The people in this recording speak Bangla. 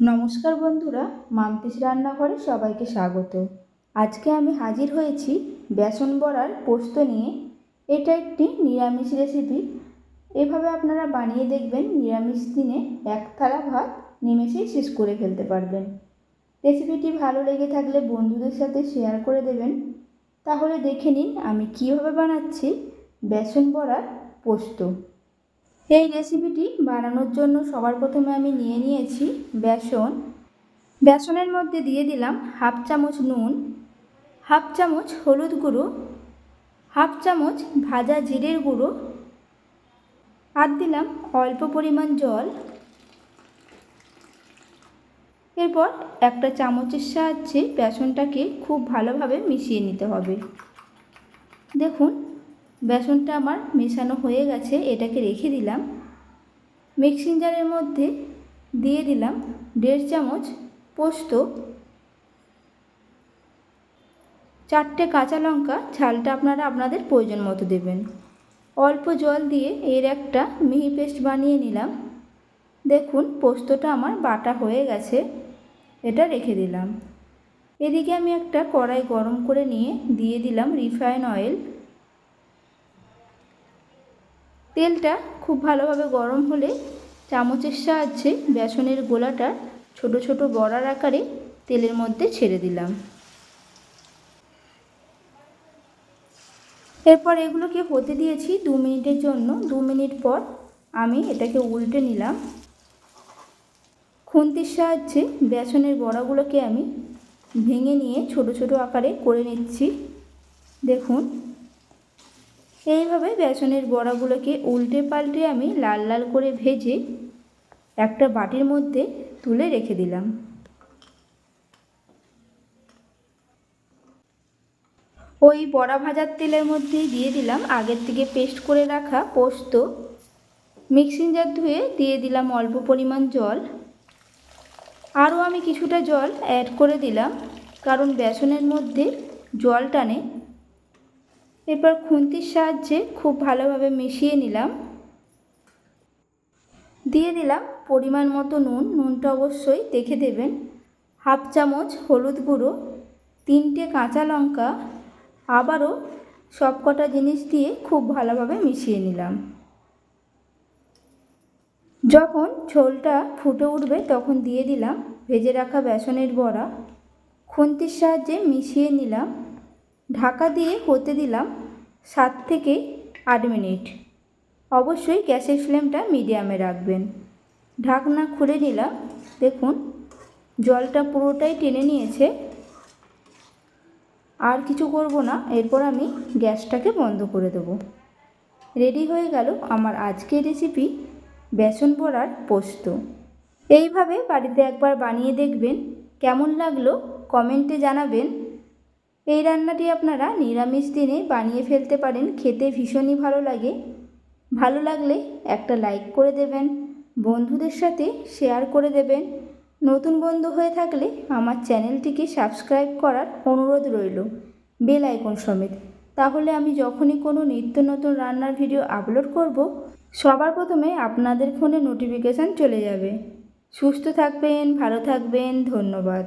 নমস্কার বন্ধুরা মামতিস রান্নাঘরে সবাইকে স্বাগত। আজকে আমি হাজির হয়েছি বেসন বড়ার পোস্ত নিয়ে। এটা একটি নিরামিষ রেসিপি। এভাবে আপনারা বানিয়ে দেখবেন, নিরামিষ দিনে এক থালা ভাত নিমেষেই শেষ করে ফেলতে পারবেন। রেসিপিটি ভালো লেগে থাকলে বন্ধুদের সাথে শেয়ার করে দেবেন। তাহলে দেখে নিন আমি কীভাবে বানাচ্ছি বেসন বড়ার পোস্ত। এই রেসিপিটি বানানোর জন্য সবার প্রথমে আমি নিয়ে নিয়েছি বেসন। বেসনের মধ্যে দিয়ে দিলাম হাফ চামচ নুন, হাফ চামচ হলুদ গুঁড়ো, হাফ চামচ ভাজা জিরের গুঁড়ো আর দিলাম অল্প পরিমাণ জল। এরপর একটা চামচের সাহায্যে বেসনটাকে খুব ভালোভাবে মিশিয়ে নিতে হবে। দেখুন বেসনটা আমার মেশানো হয়ে গেছে, এটাকে রেখে দিলাম। মিক্সিং জারের মধ্যে দিয়ে দিলাম দেড় চামচ পোস্ত, চারটে কাঁচা লঙ্কা, ঝালটা আপনারা আপনাদের প্রয়োজন মতো দেবেন। অল্প জল দিয়ে এর একটা মিহি পেস্ট বানিয়ে নিলাম। দেখুন, পোস্তটা আমার বাটা হয়ে গেছে, এটা রেখে দিলাম। এদিকে আমি একটা কড়াই গরম করে নিয়ে দিয়ে দিলাম রিফাইন অয়েল। তেলটা খুব ভালোভাবে গরম হলে চামচের সাহায্যে বেসনের গোলাটা ছোট ছোট বড়ার আকারে তেলের মধ্যে ছেড়ে দিলাম। এরপর এগুলোকে হতে দিয়েছি দু মিনিটের জন্য। দু মিনিট পর আমি এটাকে উল্টে নিলাম। খুন্তির সাহায্যে বেসনের বড়াগুলোকে আমি ভেঙে নিয়ে ছোট ছোট আকারে করে নিচ্ছি। দেখুন এইভাবে বেসনের বড়াগুলোকে উল্টে পাল্টে আমি লাল লাল করে ভেজে একটা বাটির মধ্যে তুলে রেখে দিলাম। ওই বড়া ভাজার তেলের মধ্যেই দিয়ে দিলাম আগের থেকে পেস্ট করে রাখা পোস্ত। মিক্সিং জার ধুয়ে দিয়ে দিলাম অল্প পরিমাণ জল। আরও আমি কিছুটা জল অ্যাড করে দিলাম, কারণ বেসনের মধ্যে জল টানে এরপর খুন্তির সাহায্যে খুব ভালোভাবে মিশিয়ে নিলাম। দিয়ে দিলাম পরিমাণ মতো নুন। নুনটা অবশ্যই দেখে দেবেন। হাফ চামচ হলুদ গুঁড়ো, তিনটে কাঁচা লঙ্কা, আবারও সব কটা জিনিস দিয়ে খুব ভালোভাবে মিশিয়ে নিলাম। যখন ঝোলটা ফুটে উঠবে তখন দিয়ে দিলাম ভেজে রাখা বেসনের বড়া। খুন্তির সাহায্যে মিশিয়ে নিলাম। ঢাকা দিয়ে হতে দিলাম সাত থেকে আট মিনিট। অবশ্যই গ্যাসের ফ্লেমটা মিডিয়ামে রাখবেন। ঢাকনা খুলে নিলাম। দেখুন, জলটা পুরোটাই টেনে নিয়েছে। আর কিছু করব না, এরপর আমি গ্যাসটাকে বন্ধ করে দেব। রেডি হয়ে গেল আমার আজকের রেসিপি বেসন বড়ার পোস্ত। এইভাবে বাড়িতে একবার বানিয়ে দেখবেন। কেমন লাগল কমেন্টে জানাবেন। এই রান্নাটি আপনারা নিরামিষ দিনে বানিয়ে ফেলতে পারেন। খেতে ভীষণই ভালো লাগে। ভালো লাগলে একটা লাইক করে দেবেন, বন্ধুদের সাথে শেয়ার করে দেবেন। নতুন বন্ধু হয়ে থাকলে আমার চ্যানেলটিকে সাবস্ক্রাইব করার অনুরোধ রইল, বেল আইকন সমেত। তাহলে আমি যখনই কোনো নিত্য নতুন রান্নার ভিডিও আপলোড করব, সবার প্রথমে আপনাদের ফোনে নোটিফিকেশান চলে যাবে। সুস্থ থাকবেন, ভালো থাকবেন, ধন্যবাদ।